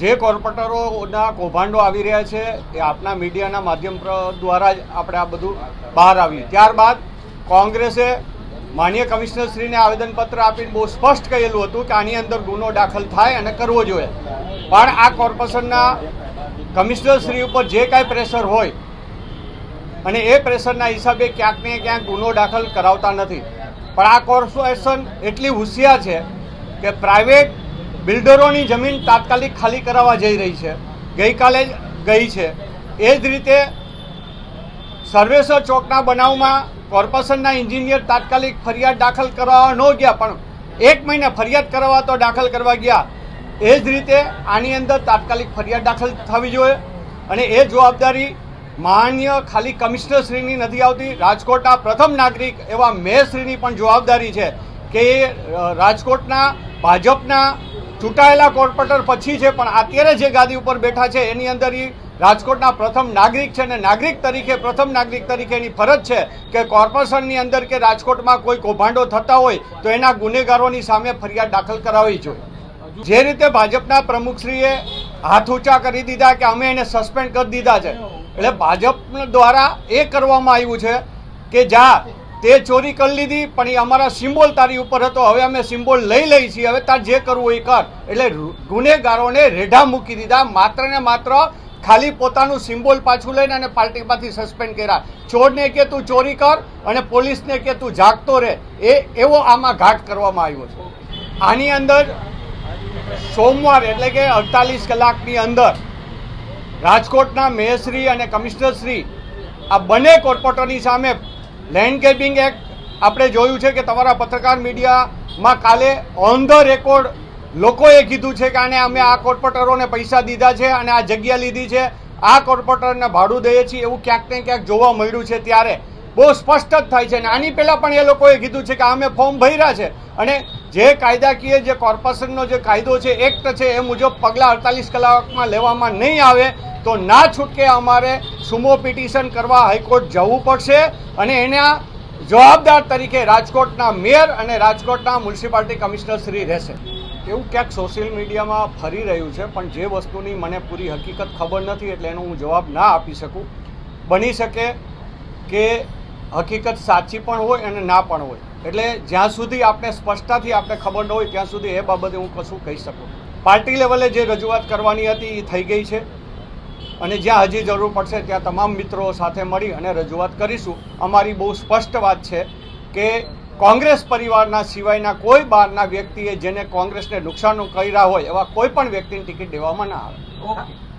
જે કોર્પોરેટરોના કૌભાંડો આવી રહ્યા છે, એ આપના મીડિયાના માધ્યમ દ્વારા જ આપણે આ બધું બહાર આવ્યું. ત્યારબાદ કોંગ્રેસે માન્ય કમિશનરશ્રીને આવેદનપત્ર આપીને બહુ સ્પષ્ટ કહેલું હતું કે આની અંદર ગુનો દાખલ થાય અને કરવો જોઈએ. પણ આ કોર્પોરેશનના કમિશનરશ્રી ઉપર જે કાંઈ પ્રેશર હોય, અને એ પ્રેશરના હિસાબે ક્યાંક ને ક્યાંક ગુનો દાખલ કરાવતા નથી. પણ આ કોર્પોરેશન એટલી હોશિયાર છે કે પ્રાઇવેટ બિલ્ડરોની જમીન તાત્કાલિક ખાલી કરાવવા જઈ રહી છે. ગઈકાલે જ ગઈ છે. એ જ રીતે સર્વેશ્વર ચોકના બનાવમાં કોર્પોરેશનના એન્જિનિયર તાત્કાલિક ફરિયાદ દાખલ કરવા ન ગયા, પણ એક મહિને ફરિયાદ કરવા તો દાખલ કરવા ગયા. એ જ રીતે આની અંદર તાત્કાલિક ફરિયાદ દાખલ થવી જોઈએ. અને એ જવાબદારી માન્ય ખાલી કમિશનરશ્રીની નથી આવતી, રાજકોટના પ્રથમ નાગરિક એવા મેયરશ્રીની પણ જવાબદારી છે કે રાજકોટના ભાજપના ચૂંટાયેલા કોર્પોરેટર પછી છે, પણ અત્યારે જે ગાદી ઉપર બેઠા છે, એની અંદર એ રાજકોટના પ્રથમ નાગરિક છે અને નાગરિક તરીકે, પ્રથમ નાગરિક તરીકે એની ફરજ છે કે કોર્પોરેશનની અંદર કે રાજકોટમાં કોઈ કૌભાંડો થતા હોય, તો એના ગુનેગારોની સામે ફરિયાદ દાખલ કરાવવી જોઈએ. જે રીતે ભાજપના પ્રમુખશ્રીએ હાથ ઊંચા કરી દીધા કે અમે એને સસ્પેન્ડ કરી દીધા છે. એટલે ભાજપ દ્વારા એ કરવામાં આવ્યું છે કે જા તે ચોરી કરી લીધી, પણ એ અમારા સિમ્બોલ તારી ઉપર હતો. હવે અમે સિમ્બોલ લઈ લઈ છીએ. હવે તાર જે કરવું એ કર. એટલે ગુનેગારોને રેઢા મૂકી દીધા. માત્ર ને માત્ર ખાલી પોતાનું સિમ્બોલ પાછું લઈને અને પાર્ટીમાંથી સસ્પેન્ડ કર્યા. ચોરને કે તું ચોરી કર અને પોલીસને કે તું જાગતો રહે. એ, એવો આમાં ઘાટ કરવામાં આવ્યો છે. આની અંદર સોમવાર એટલે કે અડતાલીસ કલાકની અંદર રાજકોટના મેયરશ્રી અને કમિશનરશ્રી આ બંને કોર્પોરેટરની સામે લેન્ડકેપિંગ એક્ટ આપણે જોયું છે કે તમારા પત્રકાર મીડિયામાં કાલે ઓન ધ રેકોર્ડ લોકોએ કીધું છે કે આને અમે આ કોર્પોરેટરોને પૈસા દીધા છે અને આ જગ્યા લીધી છે. આ કોર્પોરેટરને ભાડું દઈએ છીએ એવું ક્યાંક ને ક્યાંક જોવા મળ્યું છે ત્યારે. બહુ સ્પષ્ટ જ થાય છે અને આની પહેલાં પણ એ લોકોએ કીધું છે કે અમે ફોર્મ ભર્યા છે. અને જે કાયદાકીય જે કોર્પોરેશનનો જે કાયદો છે, એક્ટ છે, એ મુજબ પગલાં અડતાલીસ કલાકમાં લેવામાં નહીં આવે. તો ના છૂટકે અમારે સુમો પિટિશન કરવા હાઈકોર્ટ જવું પડશે અને એના જવાબદાર તરીકે રાજકોટના મેયર અને રાજકોટના મ્યુનિસિપાલિટી કમિશનર શ્રી રહેશે. એવું ક્યાંક સોશિયલ મીડિયામાં ફરી રહ્યું છે, પણ જે વસ્તુની મને પૂરી હકીકત ખબર નથી એટલે એનો હું જવાબ ના આપી શકું. બની શકે કે હકીકત સાચી પણ હોય અને ના પણ હોય. એટલે જ્યાં સુધી આપણે સ્પષ્ટતાથી આપણે ખબર ન હોય, ત્યાં સુધી એ બાબતે હું કશું કહી શકું. પાર્ટી લેવલે જે રજૂઆત કરવાની હતી એ થઈ ગઈ છે. અને જ્યાં હજી જરૂર પડશે ત્યાં તમામ મિત્રો સાથે મળી અને રજૂઆત કરીશું. અમારી બહુ સ્પષ્ટ વાત છે કે કોંગ્રેસ પરિવારના સિવાયના કોઈ બહારના વ્યક્તિએ જેને કોંગ્રેસને નુકસાન કર્યા હોય એવા કોઈ પણ વ્યક્તિની ટિકિટ દેવામાં ના આવે. ઓકે.